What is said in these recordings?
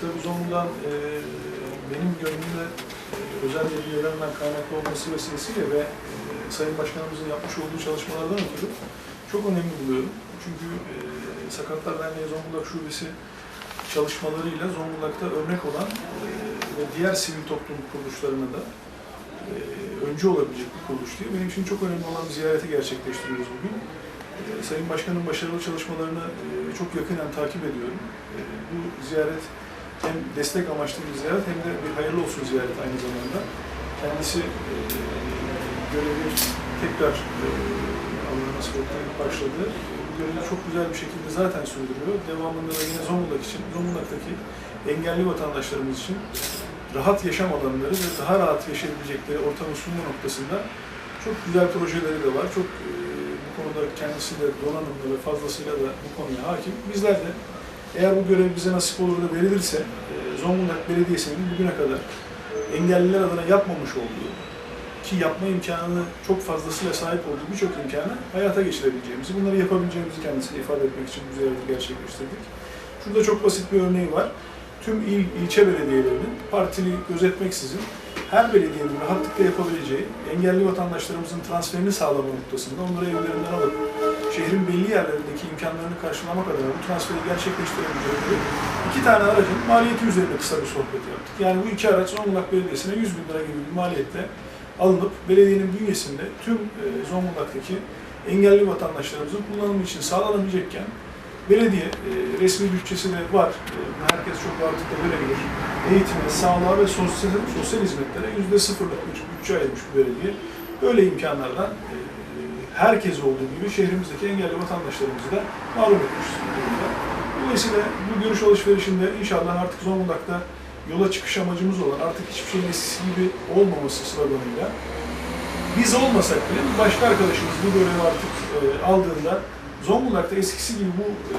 tabii Zonguldak'ın e, benim gönlümde e, özel bir kaynaklı olması vesilesiyle ve e, Sayın Başkanımızın yapmış olduğu çalışmalardan ötürü çok önemli buluyorum. Çünkü e, Sakatlar Derneği Zonguldak Şubesi çalışmalarıyla Zonguldak'ta örnek olan e, ve diğer sivil toplum kuruluşlarına da e, öncü olabilecek bir kuruluş diye benim için çok önemli olan bir ziyareti gerçekleştiriyoruz bugün. Sayın Başkan'ın başarılı çalışmalarını e, çok yakından takip ediyorum. E, Bu ziyaret hem destek amaçlı bir ziyaret hem de bir hayırlı olsun ziyaret aynı zamanda. Kendisi e, görevi tekrar Allah'a nasip başladı. Bu görevi çok güzel bir şekilde zaten sürdürüyor. Devamında da yine Zonguldak için, Zonguldak'taki engelli vatandaşlarımız için rahat yaşam alanları ve daha rahat yaşayabilecekleri ortamı sunma noktasında çok güzel projeleri de var. Çok konuda kendisi de donanımlı ve fazlasıyla da bu konuya hakim. Bizler de eğer bu görev bize nasip olur da verilirse e, Zonguldak Belediyesi'nin bugüne kadar engelliler adına yapmamış olduğu ki yapma imkanını çok fazlasıyla sahip olduğu birçok imkanı hayata geçirebileceğimizi, bunları yapabileceğimizi kendisine ifade etmek için bu ziyareti gerçekleştirdik. Şurada çok basit bir örneği var. Tüm il, ilçe belediyelerinin partili gözetmeksizin her belediyenin rahatlıkla yapabileceği engelli vatandaşlarımızın transferini sağlama noktasında onları evlerinden alıp şehrin belli yerlerindeki imkanlarını karşılamak adına bu transferi gerçekleştirebileceği iki tane aracın maliyeti üzerinde kısa bir sohbet yaptık. Yani bu iki araç Zonguldak Belediyesi'ne 100 bin lira gibi bir maliyette alınıp belediyenin bünyesinde tüm e, Zonguldak'taki engelli vatandaşlarımızın kullanımı için sağlanabilecekken belediye e, resmi bütçesi de var. E, herkes çok rahatlıkla görebilir. Eğitime, sağlığa ve sosyal, sosyal hizmetlere yüzde sıfırlık bir bütçe ayırmış bu belediye. Böyle imkanlardan e, herkes olduğu gibi şehrimizdeki engelli vatandaşlarımızı da mahrum etmiş durumda. Dolayısıyla bu görüş alışverişinde inşallah artık Zonguldak'ta yola çıkış amacımız olan artık hiçbir şeyin eskisi gibi olmaması sloganıyla biz olmasak bile bir başka arkadaşımız bu görevi artık e, aldığında Zonguldak'ta eskisi gibi bu e,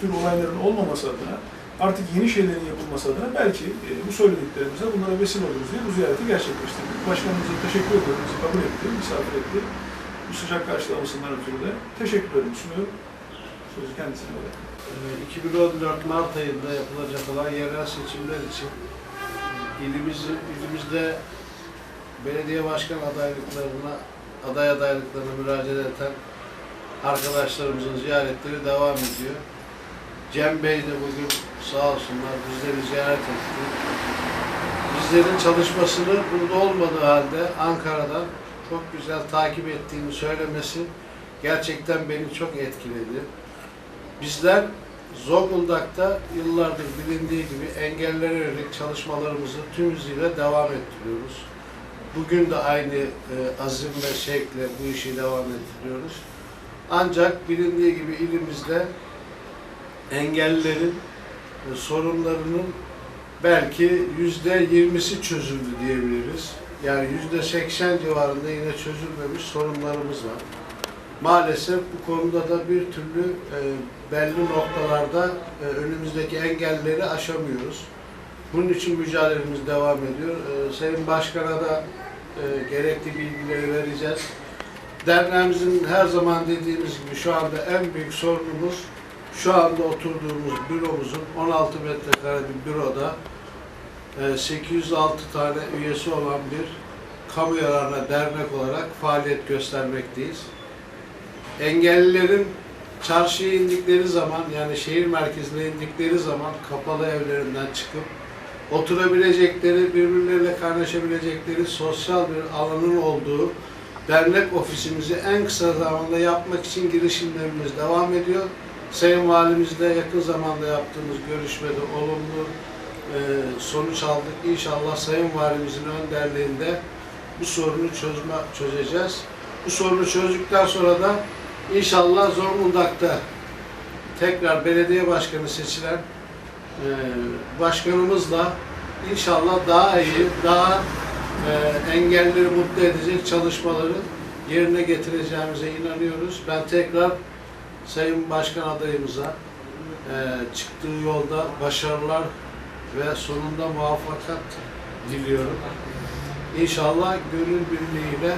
tür olayların olmaması adına artık yeni şeylerin yapılması adına belki e, bu söylediklerimize bunlara vesile oluruz diye bu ziyareti gerçekleştirdik. Başkanımıza teşekkür ediyorum. Bizi kabul etti, misafir etti. Bu sıcak karşılamasından ötürü de teşekkürlerimi sunuyorum. Sözü kendisine bırakıyorum. Ee, 2014 Mart ayında yapılacak olan yerel seçimler için ilimizi, ilimizde belediye başkan adaylıklarına aday adaylıklarına müracaat eden arkadaşlarımızın ziyaretleri devam ediyor. Cem Bey de bugün sağ olsunlar bizleri ziyaret etti. Bizlerin çalışmasını burada olmadığı halde Ankara'dan çok güzel takip ettiğini söylemesi gerçekten beni çok etkiledi. Bizler Zonguldak'ta yıllardır bilindiği gibi engellere yönelik çalışmalarımızı tüm hızıyla devam ettiriyoruz. Bugün de aynı e, azim ve şevkle bu işi devam ettiriyoruz. Ancak bilindiği gibi ilimizde engellilerin e, sorunlarının belki yüzde yirmisi çözüldü diyebiliriz. Yani yüzde seksen civarında yine çözülmemiş sorunlarımız var. Maalesef bu konuda da bir türlü e, belli noktalarda e, önümüzdeki engelleri aşamıyoruz. Bunun için mücadelemiz devam ediyor. E, Sayın Başkan'a da e, gerekli bilgileri vereceğiz. Derneğimizin her zaman dediğimiz gibi şu anda en büyük sorunumuz şu anda oturduğumuz büromuzun 16 metrekare bir büroda e, 806 tane üyesi olan bir kamu yararına dernek olarak faaliyet göstermekteyiz. Engellilerin çarşıya indikleri zaman yani şehir merkezine indikleri zaman kapalı evlerinden çıkıp oturabilecekleri, birbirleriyle kaynaşabilecekleri sosyal bir alanın olduğu dernek ofisimizi en kısa zamanda yapmak için girişimlerimiz devam ediyor. Sayın Valimizle yakın zamanda yaptığımız görüşmede olumlu e, sonuç aldık. İnşallah Sayın Valimizin önderliğinde bu sorunu çözme, çözeceğiz. Bu sorunu çözdükten sonra da inşallah Zonguldak'ta tekrar belediye başkanı seçilen e, başkanımızla inşallah daha iyi, daha engelleri mutlu edecek çalışmaları yerine getireceğimize inanıyoruz. Ben tekrar Sayın Başkan adayımıza e, çıktığı yolda başarılar ve sonunda muvaffakat diliyorum. İnşallah gönül birliğiyle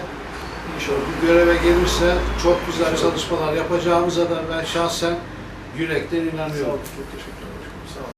İnşallah. bu göreve gelirse çok güzel çalışmalar yapacağımıza da ben şahsen yürekten inanıyorum. Çok teşekkür ederim.